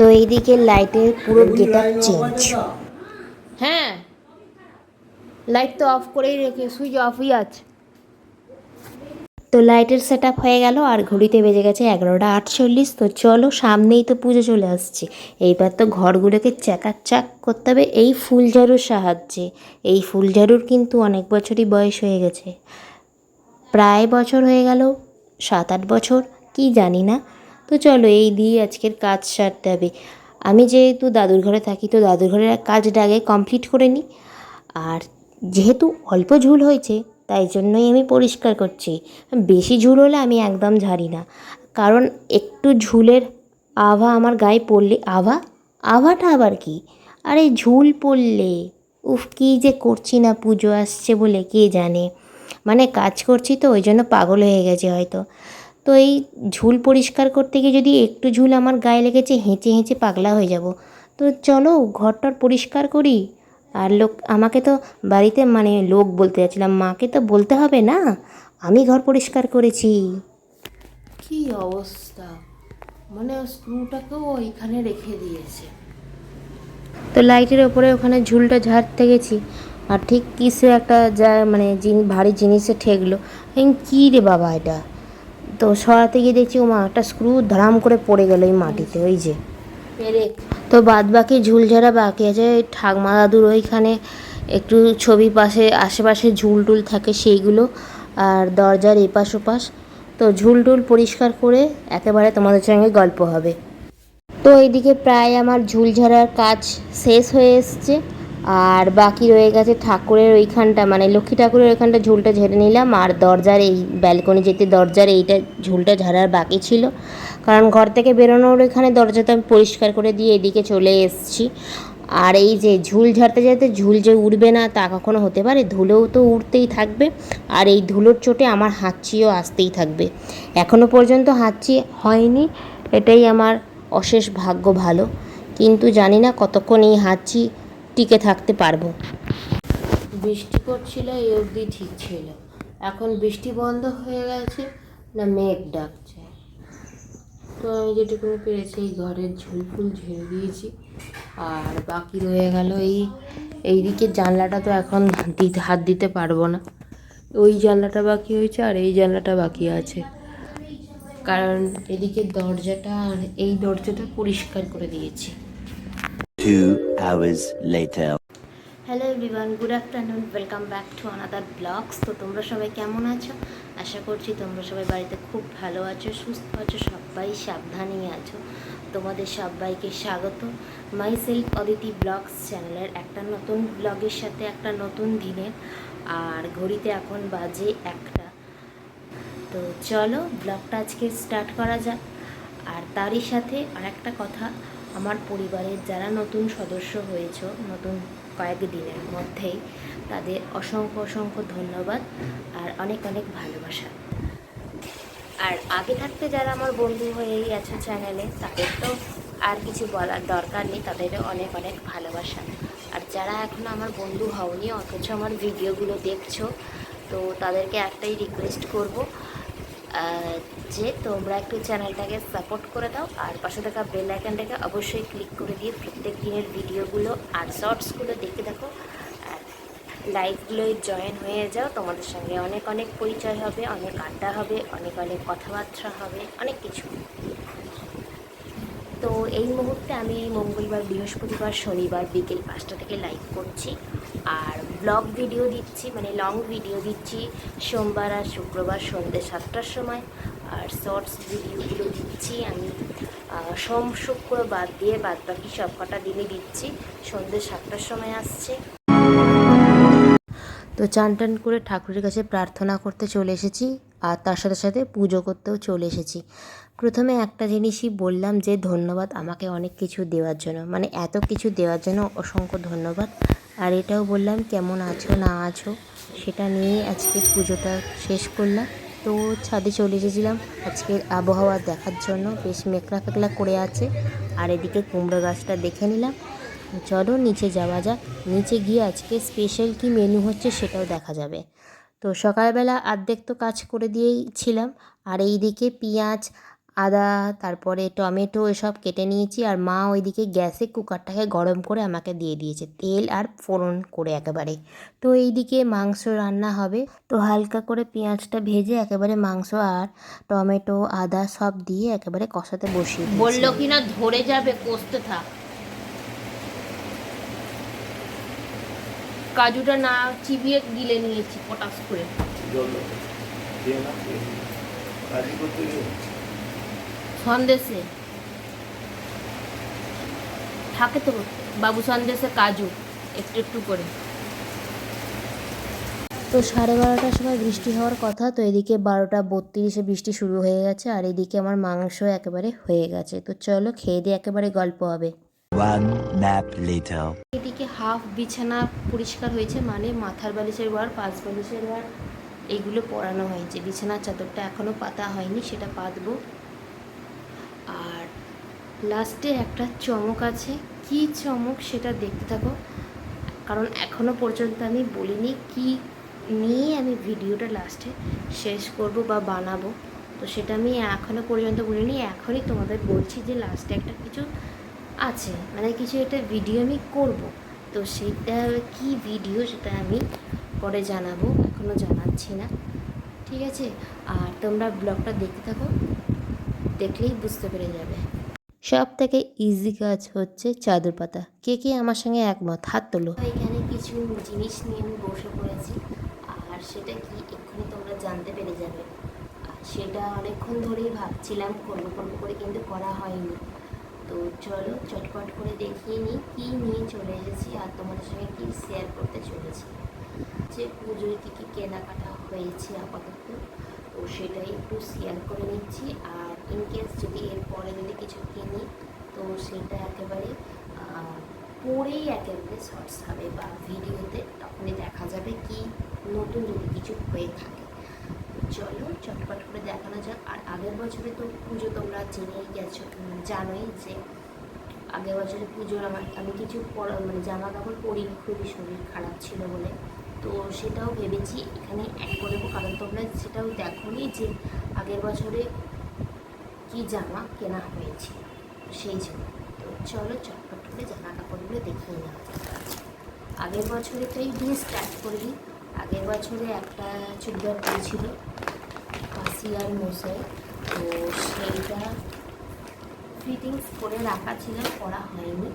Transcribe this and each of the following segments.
তো এইদিকে লাইটের পুরো গেট আপ চেঞ্জ। হ্যাঁ। লাইট তো অফ করেই রেখে সুইচ অফই আছে। তো লাইটের সেট হয়ে গেল আর ঘড়িতে বেজে গেছে এগারোটা আটচল্লিশ। তো চলো সামনেই তো পুজো চলে আসছে। এইবার তো ঘরগুলোকে চাকাচাক করতে হবে এই ফুল ঝাড়ুর সাহায্যে। এই ফুল ঝাড়ুর কিন্তু অনেক বছরই বয়স হয়ে গেছে। প্রায় বছর হয়ে গেল সাত আট বছর কি জানি না। তো চলো এই দিয়ে আজকের কাজ সারতে হবে। আমি যেহেতু দাদুর ঘরে থাকি, তো দাদুর ঘরের কাজটা আগে কমপ্লিট করে নিই। আর যেহেতু অল্প ঝুল হয়েছে, তাই জন্যই আমি পরিষ্কার করছি। বেশি ঝুল হলে আমি একদম ঝাড়ি না। কারণ একটু ঝুলের আভা আমার গায়ে পড়লে, আভা? আভাটা আবার কি? আরে ঝুল পড়লে, উফ, কী যে করছি না, পুজো আসছে বলে, কে জানে? মানে কাজ করছি তো, ওই জন্য পাগল হয়ে গেছে হয়তো। তো এই ঝুল পরিষ্কার করতে গিয়ে যদি একটু ঝুল আমার গায়ে লেগেছে হেঁচে হেঁচে পাগলা হয়ে যাব। তো চলো ঘরটার পরিষ্কার করি। আর লোক আমাকে তো বাড়িতে মানে লোক বলতে যাচ্ছিলাম মাকে তো বলতে হবে না? আমি ঘর পরিষ্কার করেছি। কি অবস্থা? মানে স্ক্রুটাকেও ওইখানে রেখে দিয়েছে। তো লাইটের ওপরে ওখানে ঝুলটা ঝাড়তে গেছি। আর ঠিক কিসে একটা যা মানে ভারী জিনিসে ঠেকলো। কী রে বাবা এটা? তো সরাতে গিয়ে দেখছি ও মা একটা স্ক্রু ধারাম করে পড়ে গেল এই মাটিতে ওই যে। তো বাদ বাকি ঝুল ঝাড়া বাকি আছে ওই ঠাকমা দাদুর ওইখানে একটু ছবি পাশে আশেপাশে ঝুল টুল থাকে সেইগুলো আর দরজার এপাশ ওপাশ। তো ঝুল টুল পরিষ্কার করে একেবারে তোমাদের সঙ্গে গল্প হবে। তো এইদিকে প্রায় আমার ঝুল ঝাড়ার কাজ শেষ হয়ে এসছে। আর বাকি রয়ে গেছে ঠাকুরের ওইখানটা মানে লক্ষ্মী ঠাকুরের ওইখানটা ঝুলটা ঝেড়ে নিলাম, আর দরজার এই ব্যালকনি যেতে দরজার এইটা ঝুলটা ঝাড়ার বাকি ছিল। কারণ ঘর থেকে বেরোনোর ওইখানে দরজাটা আমি পরিষ্কার করে দিয়ে এদিকে চলে এসেছি। আর এই যে ঝুল ঝাড়তে যেতে ঝুল যে উড়বে না তা কখনো হতে পারে, ধুলোও তো উড়তেই থাকবে। আর এই ধুলোর চোটে আমার হাঁচিও আসতেই থাকবে। এখনও পর্যন্ত হাঁচি হয়নি, এটাই আমার অশেষ ভাগ্য ভালো। কিন্তু জানি না কতক্ষণ এই হাঁচি টিকে থাকতে পারব। বৃষ্টি করছিল এই অবধি ঠিক ছিল। এখন বৃষ্টি বন্ধ হয়ে গেছে, না মেঘ ডাকছে। তো আমি যেটুকুনি পেরেছি, এই ঘরের ঝুল ফুল ঝেড়ে দিয়েছি। আর বাকি রয়ে গেল এই, এইদিকে জানলাটা তো এখন দিতে, হাত দিতে পারব না। ওই জানলাটা বাকি হয়েছে আর এই জানলাটা বাকি আছে। কারণ এদিকে দরজাটা আর এই দরজাটা পরিষ্কার করে দিয়েছি। Two hours later. Hello everyone good afternoon welcome back to another vlogs তো তোমরা সবাই কেমন আছো? আশা করছি তোমরা সবাই বাড়িতে খুব ভালো আছো, সুস্থ আছো, সবাই সাবধানেই আছো। তোমাদের সবাইকে স্বাগত। মাই সেলফ অদিতি ব্লগস চ্যানেলের একটা নতুন ব্লগের সাথে একটা নতুন দিনে। আর ঘড়িতে এখন বাজে একটা। তো চলো ব্লগটা আজকে স্টার্ট করা যাক। আর তারই সাথে আরেকটা কথা। আমার পরিবারের যারা নতুন সদস্য হয়েছো, নতুন কয়েক দিনের মধ্যেই, তাদের অসংখ্য অসংখ্য ধন্যবাদ আর অনেক অনেক ভালোবাসা। আর আগে থাকতে যারা আমার বন্ধু হয়েই আছে চ্যানেলে তাদের তো আর কিছু বলার দরকার নেই, তাদেরও অনেক অনেক ভালোবাসা। আর যারা এখনও আমার বন্ধু হওনি, অথচ আমার ভিডিওগুলো দেখছ, তো তাদেরকে একটাই রিকোয়েস্ট করব যে তোমরা একটু চ্যানেলটাকে সাপোর্ট করে দাও, আর পাশে থাকা বেল আইকনটাকে অবশ্যই ক্লিক করে দিয়ে প্রত্যেক দিনের ভিডিওগুলো আর শর্টসগুলো দেখে দেখো, আর লাইভগুলোয় জয়েন হয়ে যাও। তোমাদের সঙ্গে অনেক অনেক পরিচয় হবে, অনেক আড্ডা হবে, অনেক অনেক কথাবার্তা হবে, অনেক কিছু। এই মুহূর্তে আমি মঙ্গলবার, বৃহস্পতিবার, শনিবার বিকেল পাঁচটা থেকে লাইভ করছি। আর ব্লগ ভিডিও দিচ্ছি মানে লং ভিডিও দিচ্ছি সোমবার আর শুক্রবার সন্ধ্যে সাতটার সময়। আর শর্টস ভিডিওগুলো দিচ্ছি আমি। সোম, শুক্র বাদ দিয়ে বাদ বাকি সব কটা দিনই দিচ্ছি। সন্ধ্যে সাতটার সময় আসছে। তো চান টান করে ঠাকুরের কাছে প্রার্থনা করতে চলে এসেছি। আর তার সাথে সাথে পুজো করতেও চলে এসেছি। প্রথমে একটা জিনিসই বললাম যে ধন্যবাদ আমাকে অনেক কিছু দেওয়ার জন্য। মানে এত কিছু দেওয়ার জন্য অসংখ্য ধন্যবাদ। আর এটাও বললাম, কেমন আছো, না আছো, সেটা নিয়ে আজকে পুজোটা শেষ করলাম। তো ছাদে চলে এসেছিলাম আজকের আবহাওয়া দেখার জন্য। বেশ মেঘলা ফেকলা করে আছে। আর এদিকে কুমড়ো গাছটা দেখে নিলাম। চলো নিচে যাওয়া যাক। নিচে গিয়ে আজকে স্পেশাল কি মেনু হচ্ছে সেটাও দেখা যাবে। তো সকালবেলা অর্ধেক তো কাজ করে দিয়েই ছিলাম। আর এই দিকে পেঁয়াজ আদা তারপরে টমেটো এসব কেটে নিয়েছি আর মা ওইদিকে গ্যাসে কুকারটাকে গরম করে আমাকে দিয়ে দিয়েছে তেল আর ফোড়ন করে একেবারে। তো এইদিকে মাংস রান্না হবে তো হালকা করে পেঁয়াজটা ভেজে একেবারে মাংস আর টমেটো আদা সব দিয়ে একেবারে কষাতে বসিয়ে। বলল কি না ধরে যাবে কষতে থাক। কাজুটা না চিবিয়ে গিলে নিয়েছি পটাশ করে। সন্দেশে। থাকে তো বাবু সন্দেশে কাজু একটু একটু করে। তো সাড়ে বারোটার সময় বৃষ্টি হওয়ার কথা তো এদিকে বারোটা বত্রিশে বৃষ্টি শুরু হয়ে গেছে আর এদিকে আমার মাংস একেবারে হয়ে গেছে। তো চলো খেয়ে দিয়ে একেবারে গল্প হবে। One nap later. এদিকে হাফ বিছানা পরিষ্কার হয়েছে মানে মাথার বালিশের বার পাঁচ বালিশের বার এইগুলো পরানো হয়েছে। বিছানার চাদরটা এখনও পাতা হয়নি সেটা পাতবো। লাস্টে একটা চমক আছে। কি চমক সেটা দেখতে থাকো। কারণ এখনও পর্যন্ত আমি বলিনি কি নিয়ে আমি ভিডিওটা লাস্টে শেষ করব বা বানাবো। তো সেটা আমি এখনও পর্যন্ত বলিনি। এখনই তোমাদের বলছি যে লাস্টে একটা কিছু আছে। মানে কিছু একটা ভিডিও আমি করব। তো সেটা কি ভিডিও সেটা আমি পরে জানাব। এখনও জানাচ্ছি না। ঠিক আছে? আর তোমরা ব্লগটা দেখতে থাকো। দেখলেই বুঝতে পেরে যাবে। সব থেকে ইজি কাজ হচ্ছে চাদর পাতা। কে কে আমার সঙ্গে একমত? হাত তোলো। এখানে কিছু জিনিস নিয়ে আমি বসে পড়েছি, আর সেটা কি এক্ষুনি তোমরা জানতে পেরে যাবে। সেটা অনেকক্ষণ ধরেই ভাবছিলাম, করব করব করে কিন্তু করা হয়নি। তো চলো চটপট করে দেখিয়ে নিই কী নিয়ে চলে এসেছি আর তোমাদের সঙ্গে কী শেয়ার করতে চলেছি। যে পুজোয় কী কী কেনাকাটা হয়েছে আপাতত, তো সেটাই একটু শেয়ার করে নিচ্ছি। আর ইন কেস যদি এরপরে যদি কিছু কিনি, তো সেটা একেবারে পরেই একেবারে শর্টস হবে বা ভিডিওতে তখনই দেখা যাবে কি নতুন যদি কিছু হয়ে থাকে। চলো, চটপট করে দেখানো যাক। আর আগের বছরে তো পুজো তোমরা জেনেই গেছো জানোই যে আগের বছরে পুজোর আমার, আমি কিছু পরা- মানে জামা কাপড় পরিনি খুবই শরীর খারাপ ছিল বলে। তো সেটাও ভেবেছি, এখানে অ্যাড করব কারণ তোমরা সেটাও দেখোনি যে আগের বছরে কি জামা কেনা হয়েছিল সেই জন্য। তো চলো চটপট করে জামা কাপড়গুলো দেখিয়ে নেওয়া যাক। আজ। আগের বছরেটাই দিয়ে স্টার্ট করি আগের বছরে একটা চুড়িদার পেয়েছিল আর মশাই তো সেইটা ফিটিংস করে রাখা ছিল করা হয়নি।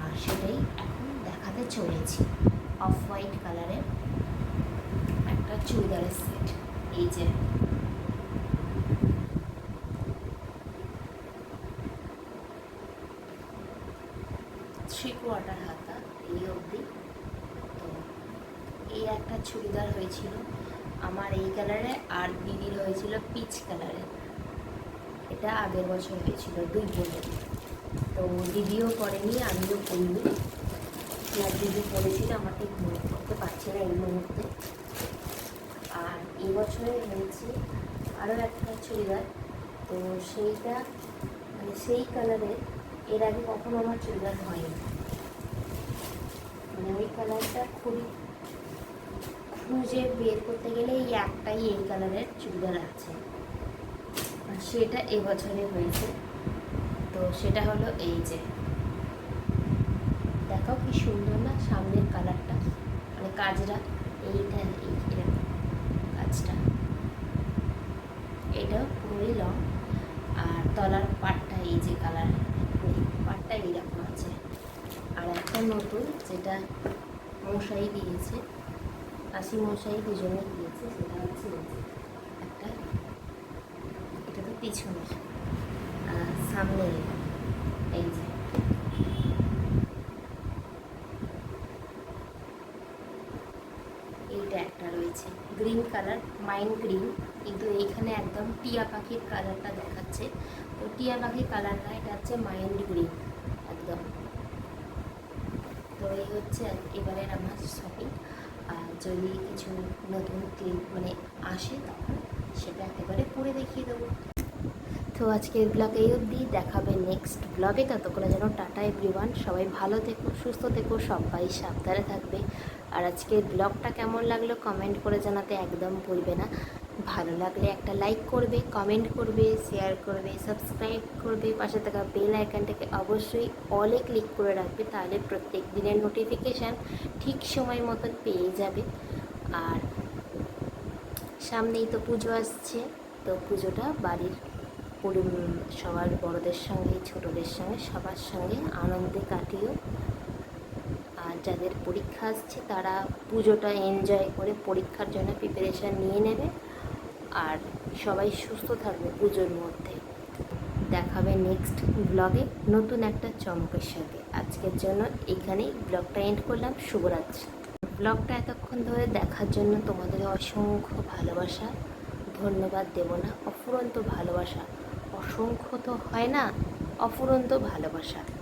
আর সেটাই এখন দেখাতে চলেছি। অফ হোয়াইট কালারের একটা চুড়িদারের সেট এই যে থ্রি কোয়ার্টার হাতা এই অবধি তো এই একটা চুড়িদার হয়েছিল আমার এই কালারে আর দিদির হয়েছিল পিচ কালারে। এটা আগের বছর হয়েছিল, দুই বোনের। তো দিদিও করেনি, আমিও করিনি। আর দিদি পরেছিল আমার ঠিক মনে করতে পারছে না এই মুহূর্তে। আর এই বছরে হয়েছে আরও একটা চুড়িদার। তো সেইটা মানে সেই কালারের, এর আগে কখনো আমার চুড়িদার হয়নি। মানে ওই কালারটা খুবই খুঁজে বের করতে গেলে এই একটাই এই কালারের চুড়িদার আছে। আর সেটা এবছরে হয়েছে। তো সেটা হলো এই যে। দেখো কি সুন্দর না সামনের কালারটা। মানে কাজটা এইটা, এই কাজটা। এটাও পুরোই লং। আর তলার পাটটা এই যে কালার পাটটা এইরকম আছে। আর একটা নতুন যেটা মশাই দিয়েছে। কাশি মশাই দুজনে দিয়েছে সেটা হচ্ছে যে একটা, এটা তো পিছনে সামনে এই যে। এইটা একটা রয়েছে গ্রিন কালার মাইন গ্রিন কিন্তু এইখানে একদম টিয়া পাখির কালারটা দেখাচ্ছে। তো টিয়া পাখির কালার না এটা হচ্ছে মাইন্ড গ্রিন একদম। তো এই হচ্ছে এবারের আমার শপিং আর যদি কিছু নতুন ক্লিপ মানে আসে তখন সেটা একেবারে পরে দেখিয়ে দেবো। তো আজকের ব্লগ এই অবধি, দেখাবে নেক্সট ব্লগে ততক্ষণে যেন টাটা এভরিওয়ান সবাই ভালো থেকো, সুস্থ থেকো, সবাই সাবধানে থাকবে। আর আজকের ব্লগটা কেমন লাগল কমেন্ট করে জানাতে একদম ভুলবে না। ভালো লাগলে একটা লাইক করবে কমেন্ট করবে শেয়ার করবে সাবস্ক্রাইব করবে, পাশে থাকা বেল আইকনটাকে অবশ্যই অলে ক্লিক করে রাখবে, তাহলে প্রত্যেক দিনের নোটিফিকেশান ঠিক সময় মতন পেয়ে যাবে। আর সামনেই তো পুজো আসছে, তো পুজোটা বাড়ির সবার বড়দের সঙ্গে, ছোটদের সঙ্গে, সবার সঙ্গে আনন্দে কাটিও। আর যাদের পরীক্ষা আসছে তারা পুজোটা এনজয় করে পরীক্ষার জন্য প্রিপারেশান নিয়ে নেবে। আর সবাই সুস্থ থাকবে পুজোর মধ্যে। দেখাবে নেক্সট ব্লগে নতুন একটা চমকের সাথে। আজকের জন্য এখানেই ব্লগটা এন্ড করলাম। শুভরাত্রি। ব্লগটা এতক্ষণ ধরে দেখার জন্য তোমাদের অসংখ্য ভালোবাসা। ধন্যবাদ দেব না। অফুরন্ত ভালোবাসা। অসংখ্য তো হয় না, অফুরন্ত ভালোবাসা।